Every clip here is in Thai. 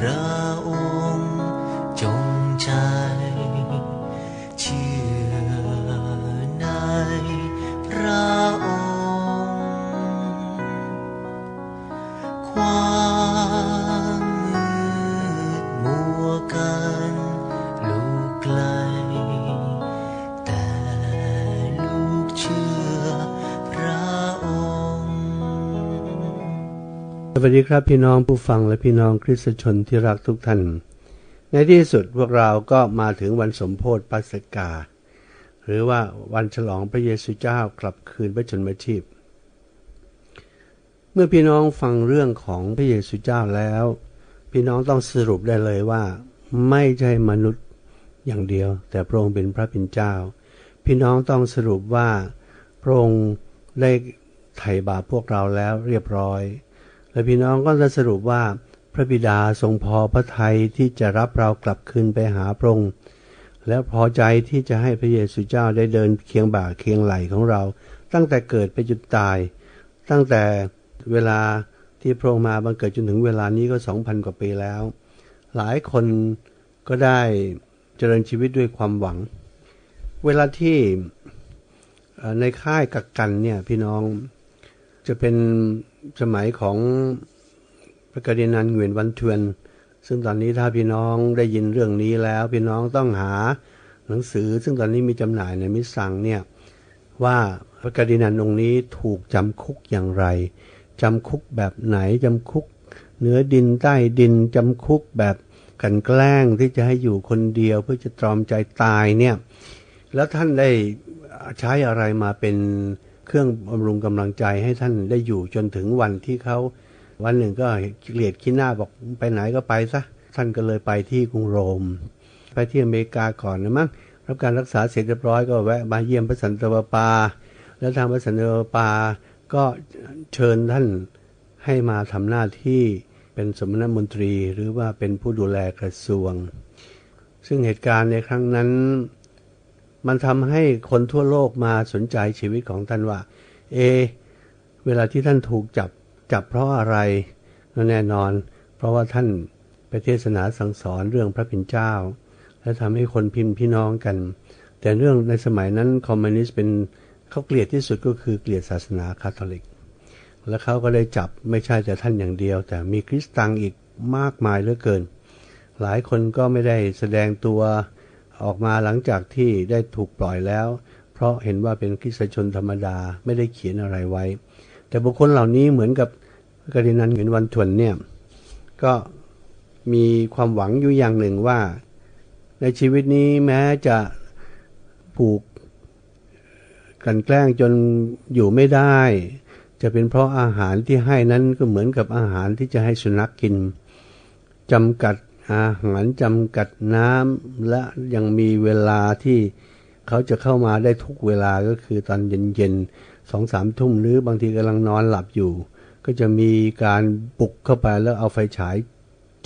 着无 วัสดีครับพี่น้องผู้ฟังและพี่น้องคริสตชนที่รักทุกท่าน ในที่สุดพวกเราก็มาถึงวันสมโพธิปัสกา หรือว่าวันฉลองพระเยซูเจ้ากลับคืนพระชนมชีพ เมื่อพี่น้องฟังเรื่องของพระเยซูเจ้าแล้ว พี่น้องต้องสรุปได้เลยว่า ไม่ใช่มนุษย์อย่างเดียว แต่พระองค์เป็นพระเป็นเจ้า พี่น้องต้องสรุปว่าพระองค์ได้ไถ่บาปพวกเราแล้วเรียบร้อย และพี่น้องก็จะสรุปว่าพระบิดาทรงพอพระทัยที่จะรับเรากลับคืนไปหาพระองค์และพอใจที่จะให้พระเยซูเจ้าได้เดินเคียงบ่าเคียงไหลของเรา ตั้งแต่เกิดไปจนตาย ตั้งแต่เวลาที่พระองค์มาบังเกิดจนถึงเวลานี้ก็สองพันกว่าปีแล้ว หลายคนก็ได้เจริญชีวิตด้วยความหวัง เวลาที่ในค่ายกักกันเนี่ยพี่น้อง จะเป็นสมัยของพระกรินันเวียนวันเทวนซึ่งตอนนี้ถ้าพี่น้องได้ยินเรื่องนี้แล้ว พี่น้องต้องหาหนังสือ ซึ่งตอนนี้มีจำหน่ายในมิสังเนี่ยว่าพระกรินันองค์นี้ถูกจำคุกอย่างไรจำคุกแบบไหนจำคุกเหนือดินใต้ดินจำคุกแบบกันแกล้งที่จะให้อยู่คนเดียวเพื่อจะตรอมใจตายเนี่ยแล้วท่านได้ใช้อะไรมาเป็น เครื่องบำรุงกำลังใจให้ท่านได้อยู่จนถึงวันที่เขาวันหนึ่งก็เกลียดขี้หน้าบอกไปไหนก็ไปซะท่านก็เลยไปที่กรุงโรม ไปที่อเมริกาก่อนนะมั้งรับการรักษาเสร็จเรียบร้อยก็แวะมาเยี่ยมพระสันตะปาปา แล้วทางพระสันตะปาปาก็เชิญท่านให้มาทำหน้าที่เป็นสมณมนตรีหรือว่าเป็นผู้ดูแลกระทรวง ซึ่งเหตุการณ์ในครั้งนั้น มันทำให้คนทั่วโลกมาสนใจชีวิตของท่านว่า เอ เวลาที่ท่านถูกจับจับเพราะอะไรแน่นอน เพราะว่าท่านไปเทศนาสั่งสอนเรื่องพระเป็นเจ้า และทำให้คนพิมพ์พี่น้องกัน แต่เรื่องในสมัยนั้นคอมมิวนิสต์เป็นเขาเกลียดที่สุดก็คือเกลียดศาสนาคาทอลิก และเขาก็เลยจับไม่ใช่แต่ท่านอย่างเดียว แต่มีคริสตังอีกมากมายเหลือเกิน หลายคนก็ไม่ได้แสดงตัว ออกมาหลังจากที่ได้ถูกปล่อยแล้ว เพราะเห็นว่าเป็นคริสชนธรรมดาไม่ได้เขียนอะไรไว้ แต่บุคคลเหล่านี้เหมือนกับกรณีนันเห็นวันทวนเนี่ยก็มีความหวังอยู่อย่างหนึ่งว่า ในชีวิตนี้แม้จะผูกกันแกล้งจนอยู่ไม่ได้ จะเป็นเพราะอาหารที่ให้นั้นก็เหมือนกับอาหารที่จะให้สุนัขกกินจำกัด อาหารจำกัดน้ำและยังมีเวลาที่เขาจะเข้ามาได้ทุกเวลาก็คือตอนเย็นๆสองสามทุ่มหรือบางทีกำลังนอนหลับอยู่ ก็จะมีการปลุกเข้าไปแล้วเอาไฟฉาย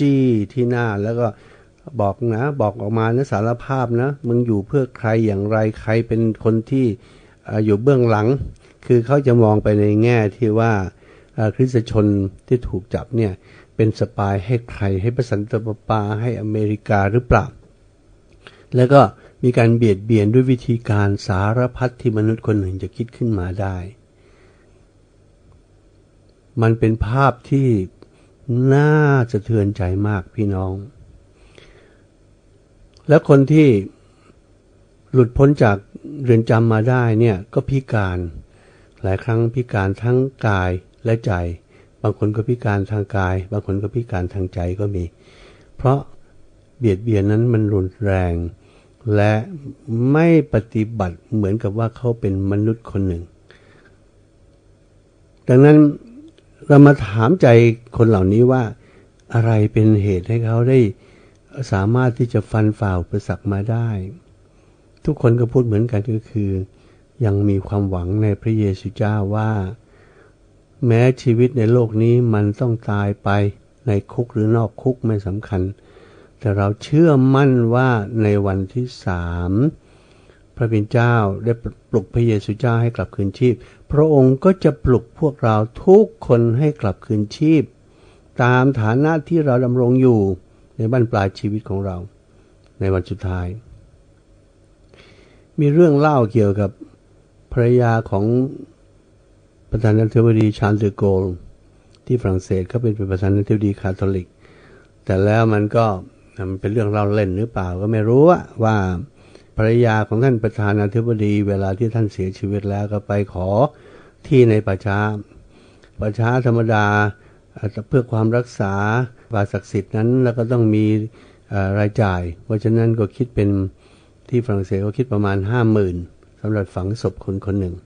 จี้ที่หน้าแล้วก็บอกนะบอกออกมานะสารภาพนะ มึงอยู่เพื่อใครอย่างไรใครเป็นคนที่อยู่เบื้องหลัง คือเขาจะมองไปในแง่ที่ว่าคริสตชนที่ถูกจับเนี่ย เป็นสปายให้ใครให้ประสันตปปาให้อเมริกาหรือเปล่า แล้วก็มีการเบียดเบียนด้วยวิธีการสารพัดที่มนุษย์คนหนึ่งจะคิดขึ้นมาได้ มันเป็นภาพที่น่าจะเทือนใจมากพี่น้อง แล้วคนที่หลุดพ้นจากเรือนจำมาได้เนี่ยก็พิการ หลายครั้งพิการทั้งกายและใจ บางคนก็พิการทางกาย บางคนก็พิการทางใจก็มี เพราะเบียดเบียนนั้นมันรุนแรง และไม่ปฏิบัติเหมือนกับว่าเขาเป็นมนุษย์คนหนึ่ง ดังนั้นเรามาถามใจคนเหล่านี้ว่าอะไรเป็นเหตุให้เขาได้สามารถที่จะฟันฝ่าอุปสรรคมาได้ ทุกคนก็พูดเหมือนกันก็คือ ยังมีความหวังในพระเยซูเจ้าว่า แม้ชีวิตในโลกนี้มันต้องตายไปในคุกหรือนอกคุกไม่สำคัญ แต่เราเชื่อมั่นว่าในวันที่สามพระบิดาเจ้าได้ปลุกพระเยซูเจ้าให้กลับคืนชีพ พระองค์ก็จะปลุกพวกเราทุกคนให้กลับคืนชีพ ตามฐานะที่เราดำรงอยู่ในบ้านปลายชีวิตของเรา ในวันสุดท้าย มีเรื่องเล่าเกี่ยวกับภรรยาของ ประธานาธิบดีชาร์ลเดโกลที่ฝรั่งเศสเขาเป็นประธานาธิบดีคาทอลิก แต่แล้วมันก็มันเป็นเรื่องเล่าเล่นหรือเปล่าก็ไม่รู้ว่าภรรยาของท่านประธานาธิบดี เวลาที่ท่านเสียชีวิตแล้วก็ไปขอที่ในประชาประชาธรรมดาอาจจะเพื่อความรักษาบาศักดิ์สิทธิ์นั้น แล้วก็ต้องมีรายจ่าย เพราะฉะนั้นก็คิดเป็นที่ฝรั่งเศสก็คิดประมาณห้าหมื่นสำหรับฝังศพคนคนหนึ่ง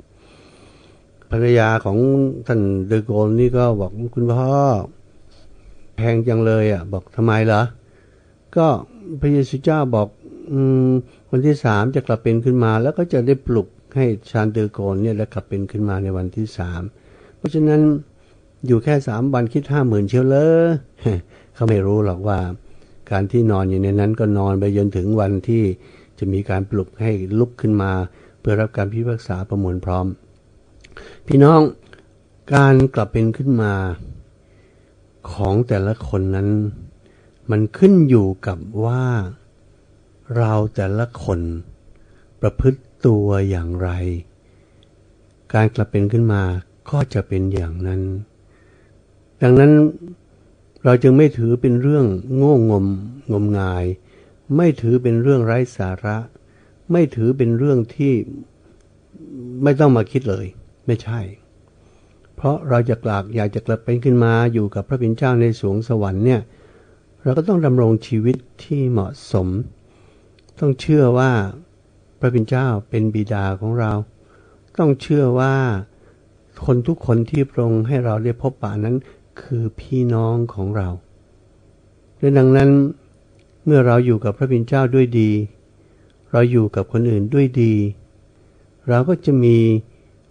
ภรรยาของท่านเดอโกลนี่ก็บอกคุณพ่อแพงจังเลยอะ บอกทำไมเหรอ ก็พระเยซูเจ้าบอก อืมวันที่สามจะกลับเป็นขึ้นมา แล้วก็จะได้ปลุกให้ชานเดอโกลเนี่ยแล้วกลับเป็นขึ้นมาในวันที่สามเพราะฉะนั้นอยู่แค่สามวันคิดห้าหมื่นเชียวเลยเขาไม่รู้หรอกว่า การที่นอนอยู่ในนั้นก็นอนไปจนถึงวันที่จะมีการปลุกให้ลุกขึ้นมา เพื่อรับการพิพากษาประมวลพร้อม พี่น้องการกลับเป็นขึ้นมาของแต่ละคนนั้น มันขึ้นอยู่กับว่าเราแต่ละคนประพฤติตัวอย่างไร การกลับเป็นขึ้นมาก็จะเป็นอย่างนั้น ดังนั้นเราจึงไม่ถือเป็นเรื่องโง่งมงมงาย ไม่ถือเป็นเรื่องไร้สาระ ไม่ถือเป็นเรื่องที่ไม่ต้องมาคิดเลย ไม่ใช่ เพราะเราจะกลับอยากจะกลับเป็นขึ้นมาอยู่กับพระเป็นเจ้าในสวงสวรรค์เนี่ยเราก็ต้องดำรงชีวิตที่เหมาะสม ต้องเชื่อว่าพระเป็นเจ้าเป็นบิดาของเรา ต้องเชื่อว่าคนทุกคนที่พระองค์ให้เราได้พบปะนั้นคือพี่น้องของเราและดังนั้นเมื่อเราอยู่กับพระเป็นเจ้าด้วยดี เราอยู่กับคนอื่นด้วยดี เราก็จะมี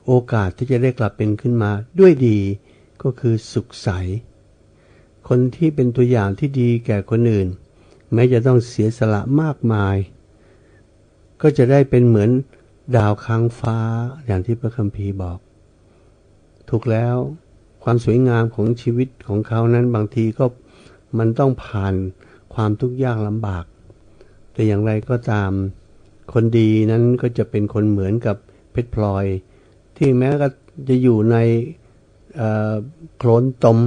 โอกาสที่จะได้กลับเป็นขึ้นมาด้วยดีก็คือสุขใส คนที่เป็นตัวอย่างที่ดีแก่คนอื่น แม้จะต้องเสียสละมากมาย ก็จะได้เป็นเหมือนดาวค้างฟ้าอย่างที่พระคัมภีร์บอก ถูกแล้วความสวยงามของชีวิตของเขานั้นบางทีก็มันต้องผ่านความทุกข์ยากลำบาก แต่อย่างไรก็ตาม คนดีนั้นก็จะเป็นคนเหมือนกับเพชรพลอย ที่แม้ก็จะอยู่ในโคลนตม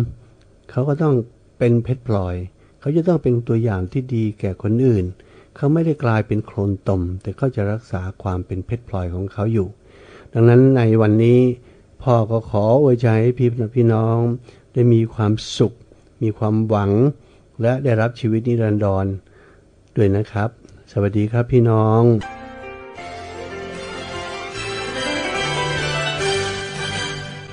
เขาก็ต้องเป็นเพชรพลอย เขาจะต้องเป็นตัวอย่างที่ดีแก่คนอื่น เขาไม่ได้กลายเป็นโคลนตม แต่เขาจะรักษาความเป็นเพชรพลอยของเขาอยู่ ดังนั้นในวันนี้พ่อก็ขออวยใจให้พี่พี่น้อง ได้มีความสุข มีความหวัง และได้รับชีวิตนิรันดรด้วยนะครับ สวัสดีครับพี่น้อง